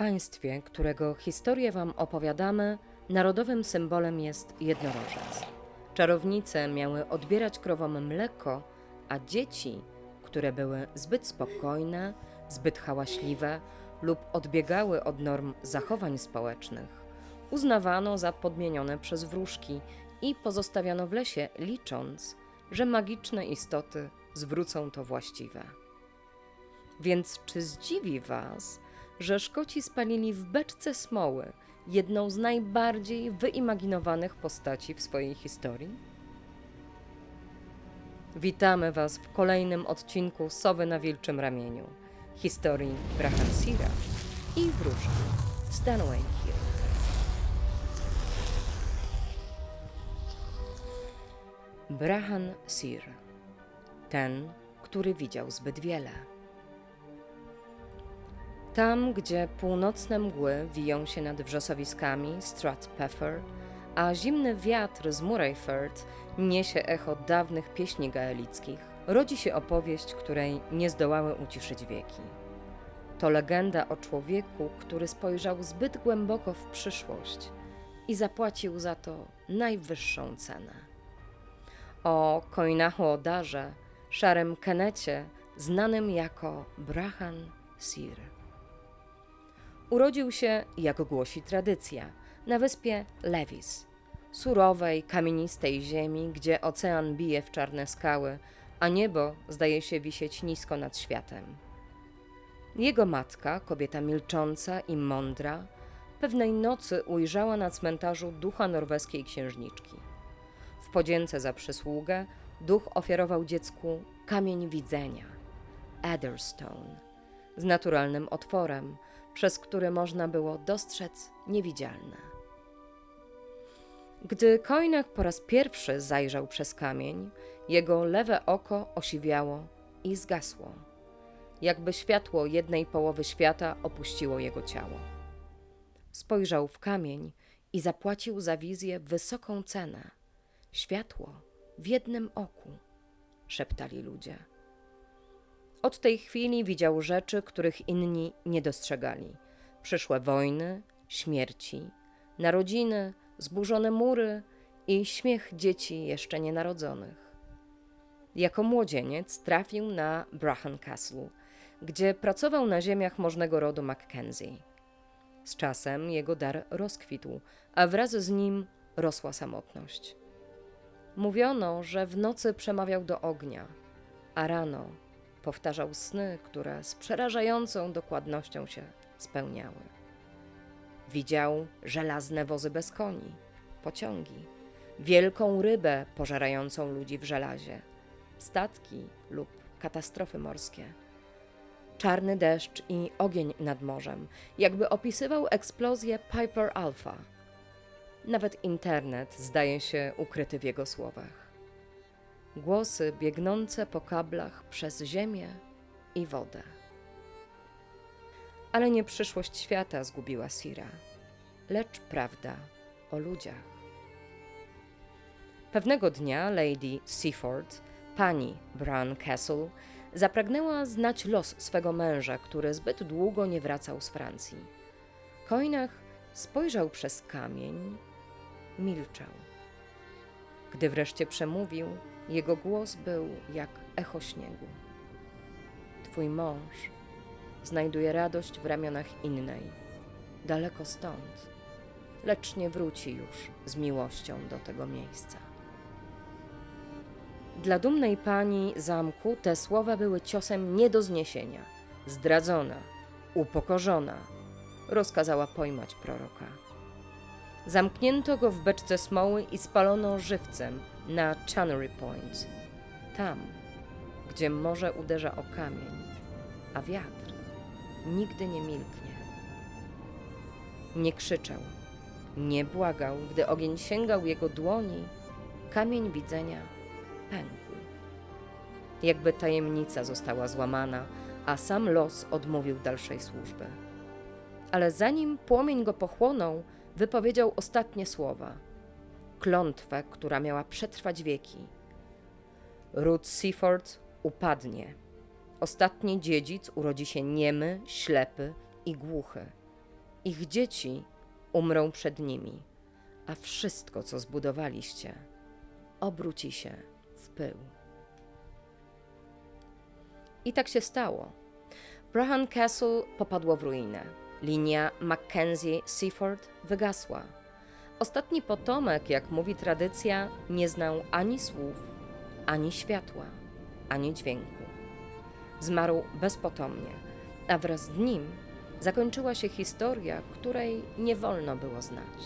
państwie, którego historię wam opowiadamy, narodowym symbolem jest jednorożec. Czarownice miały odbierać krowom mleko, a dzieci, które były zbyt spokojne, zbyt hałaśliwe lub odbiegały od norm zachowań społecznych, uznawano za podmienione przez wróżki i pozostawiano w lesie, licząc, że magiczne istoty zwrócą to właściwe. Więc czy zdziwi Was, że Szkoci spalili w beczce smoły jedną z najbardziej wyimaginowanych postaci w swojej historii? Witamy Was w kolejnym odcinku Sowy na Wilczym Ramieniu, historii Brahansira i wróżki Stanway Hill. Brahan Sir, ten, który widział zbyt wiele. Tam, gdzie północne mgły wiją się nad wrzosowiskami Stratpeffer, a zimny wiatr z Murrayford niesie echo dawnych pieśni gaelickich, rodzi się opowieść, której nie zdołały uciszyć wieki. To legenda o człowieku, który spojrzał zbyt głęboko w przyszłość i zapłacił za to najwyższą cenę. O Koinachu Odarze, szarym Kenecie, znanym jako Brahan Sir. Urodził się, jak głosi tradycja, na wyspie Lewis, surowej, kamienistej ziemi, gdzie ocean bije w czarne skały, a niebo zdaje się wisieć nisko nad światem. Jego matka, kobieta milcząca i mądra, pewnej nocy ujrzała na cmentarzu ducha norweskiej księżniczki. W podzięce za przysługę duch ofiarował dziecku kamień widzenia, Adderstone, z naturalnym otworem, przez który można było dostrzec niewidzialne. Gdy Koinek po raz pierwszy zajrzał przez kamień, jego lewe oko osiwiało i zgasło, jakby światło jednej połowy świata opuściło jego ciało. Spojrzał w kamień i zapłacił za wizję wysoką cenę. Światło w jednym oku, szeptali ludzie. Od tej chwili widział rzeczy, których inni nie dostrzegali. Przyszłe wojny, śmierci, narodziny, zburzone mury i śmiech dzieci jeszcze nienarodzonych. Jako młodzieniec trafił na Brahan Castle, gdzie pracował na ziemiach możnego rodu Mackenzie. Z czasem jego dar rozkwitł, a wraz z nim rosła samotność. Mówiono, że w nocy przemawiał do ognia, a rano powtarzał sny, które z przerażającą dokładnością się spełniały. Widział żelazne wozy bez koni, pociągi, wielką rybę pożerającą ludzi w żelazie, statki lub katastrofy morskie. Czarny deszcz i ogień nad morzem, jakby opisywał eksplozję Piper Alpha. Nawet internet zdaje się ukryty w jego słowach. Głosy biegnące po kablach przez ziemię i wodę. Ale nie przyszłość świata zgubiła Sira, lecz prawda o ludziach. Pewnego dnia Lady Seaford, pani Brown Castle, zapragnęła znać los swego męża, który zbyt długo nie wracał z Francji. Koinach spojrzał przez kamień, milczał. Gdy wreszcie przemówił, jego głos był jak echo śniegu. Twój mąż znajduje radość w ramionach innej, daleko stąd, lecz nie wróci już z miłością do tego miejsca. Dla dumnej pani zamku te słowa były ciosem nie do zniesienia. Zdradzona, upokorzona, rozkazała pojmać proroka. Zamknięto go w beczce smoły i spalono żywcem na Channery Point. Tam, gdzie morze uderza o kamień, a wiatr nigdy nie milknie. Nie krzyczał, nie błagał, gdy ogień sięgał jego dłoni, kamień widzenia pękł. Jakby tajemnica została złamana, a sam los odmówił dalszej służby. Ale zanim płomień go pochłonął, wypowiedział ostatnie słowa klątwę, która miała przetrwać wieki. Ród Seaford upadnie. Ostatni dziedzic urodzi się niemy, ślepy i głuchy. Ich dzieci umrą przed nimi, a wszystko, co zbudowaliście, obróci się w pył. I tak się stało. Brahan Castle popadło w ruinę. Linia Mackenzie-Seaford wygasła. Ostatni potomek, jak mówi tradycja, nie znał ani słów, ani światła, ani dźwięku. Zmarł bezpotomnie, a wraz z nim zakończyła się historia, której nie wolno było znać.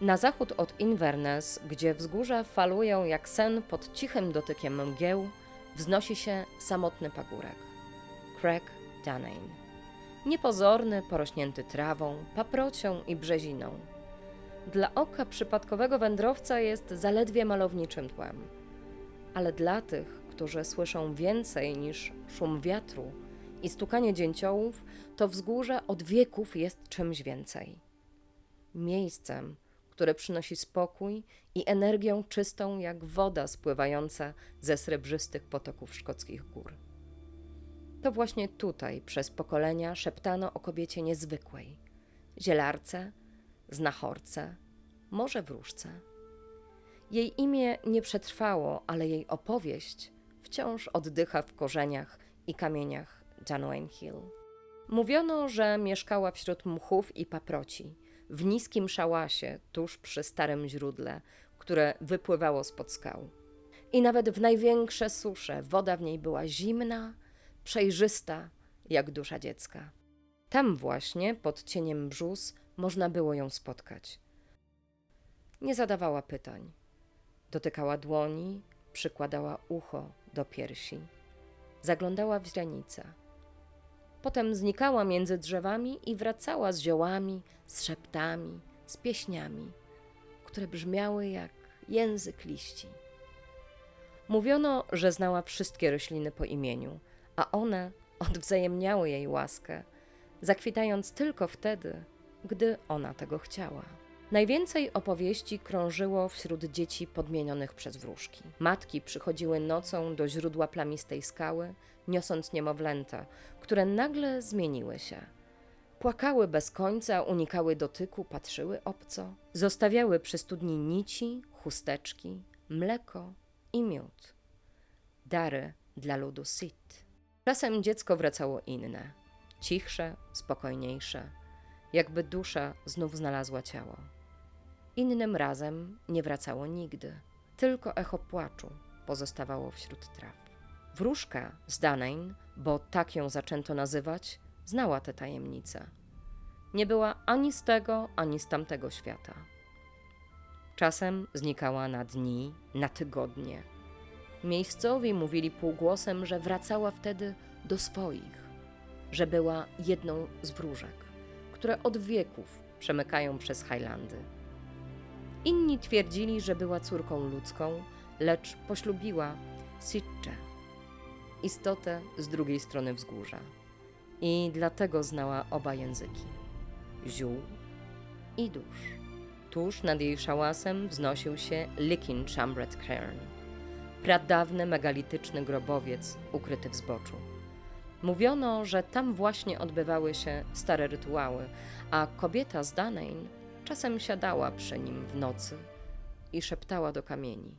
Na zachód od Inverness, gdzie wzgórza falują jak sen pod cichym dotykiem mgieł, wznosi się samotny pagórek. Craig Danane. Niepozorny, porośnięty trawą, paprocią i brzeziną. Dla oka przypadkowego wędrowca jest zaledwie malowniczym tłem. Ale dla tych, którzy słyszą więcej niż szum wiatru i stukanie dzięciołów, to wzgórze od wieków jest czymś więcej. Miejscem, które przynosi spokój i energię czystą jak woda spływająca ze srebrzystych potoków szkockich gór. To właśnie tutaj przez pokolenia szeptano o kobiecie niezwykłej, zielarce, znachorce, może wróżce. Jej imię nie przetrwało, ale jej opowieść wciąż oddycha w korzeniach i kamieniach Janwayne Hill. Mówiono, że mieszkała wśród mchów i paproci, w niskim szałasie tuż przy starym źródle, które wypływało spod skał. I nawet w największe susze woda w niej była zimna, przejrzysta, jak dusza dziecka. Tam właśnie, pod cieniem brzus, można było ją spotkać. Nie zadawała pytań. Dotykała dłoni, przykładała ucho do piersi. Zaglądała w źrenice. Potem znikała między drzewami i wracała z ziołami, z szeptami, z pieśniami, które brzmiały jak język liści. Mówiono, że znała wszystkie rośliny po imieniu, a one odwzajemniały jej łaskę, zakwitając tylko wtedy, gdy ona tego chciała. Najwięcej opowieści krążyło wśród dzieci podmienionych przez wróżki. Matki przychodziły nocą do źródła plamistej skały, niosąc niemowlęta, które nagle zmieniły się. Płakały bez końca, unikały dotyku, patrzyły obco. Zostawiały przy studni nici, chusteczki, mleko i miód. Dary dla ludu Sit. Czasem dziecko wracało inne, cichsze, spokojniejsze, jakby dusza znów znalazła ciało. Innym razem nie wracało nigdy, tylko echo płaczu pozostawało wśród traw. Wróżka z Danein, bo tak ją zaczęto nazywać, znała te tajemnice. Nie była ani z tego, ani z tamtego świata. Czasem znikała na dni, na tygodnie. Miejscowi mówili półgłosem, że wracała wtedy do swoich, że była jedną z wróżek, które od wieków przemykają przez Highlandy. Inni twierdzili, że była córką ludzką, lecz poślubiła Sitcze, istotę z drugiej strony wzgórza. I dlatego znała oba języki ziół i dusz. Tuż nad jej szałasem wznosił się Lickin Chambret Cairn, pradawny megalityczny grobowiec ukryty w zboczu. Mówiono, że tam właśnie odbywały się stare rytuały, a kobieta z Danein czasem siadała przy nim w nocy i szeptała do kamieni.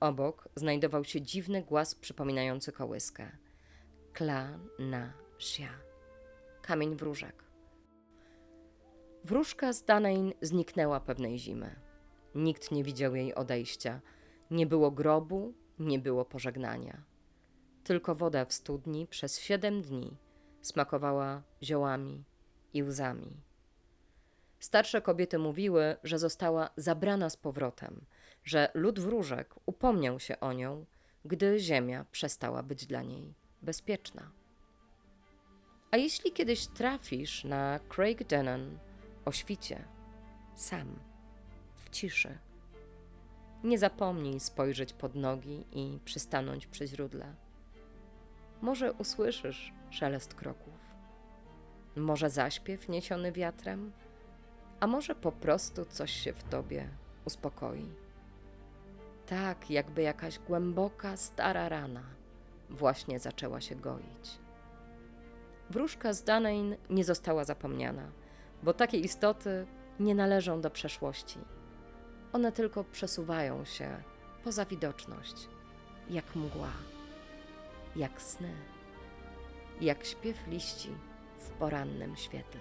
Obok znajdował się dziwny głaz przypominający kołyskę. Kla na sia. Kamień wróżek. Wróżka z Danein zniknęła pewnej zimy. Nikt nie widział jej odejścia. Nie było grobu, nie było pożegnania. Tylko woda w studni przez siedem dni smakowała ziołami i łzami. Starsze kobiety mówiły, że została zabrana z powrotem, że lud wróżek upomniał się o nią, gdy ziemia przestała być dla niej bezpieczna. A jeśli kiedyś trafisz na Craig Denon o świcie, sam, w ciszy, nie zapomnij spojrzeć pod nogi i przystanąć przy źródle. Może usłyszysz szelest kroków, może zaśpiew niesiony wiatrem, a może po prostu coś się w tobie uspokoi. Tak, jakby jakaś głęboka, stara rana właśnie zaczęła się goić. Wróżka z Danein nie została zapomniana, bo takie istoty nie należą do przeszłości. One tylko przesuwają się poza widoczność, jak mgła, jak sny, jak śpiew liści w porannym świetle.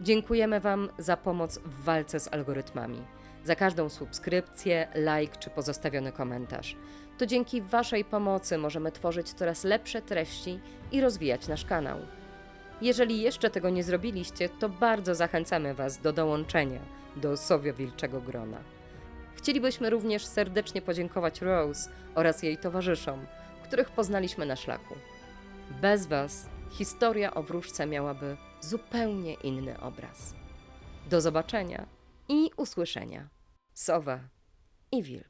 Dziękujemy Wam za pomoc w walce z algorytmami, za każdą subskrypcję, like czy pozostawiony komentarz. To dzięki Waszej pomocy możemy tworzyć coraz lepsze treści i rozwijać nasz kanał. Jeżeli jeszcze tego nie zrobiliście, to bardzo zachęcamy Was do dołączenia do Sowiowilczego Grona. Chcielibyśmy również serdecznie podziękować Rose oraz jej towarzyszom, których poznaliśmy na szlaku. Bez Was historia o wróżce miałaby zupełnie inny obraz. Do zobaczenia i usłyszenia. Sowa i Wilk.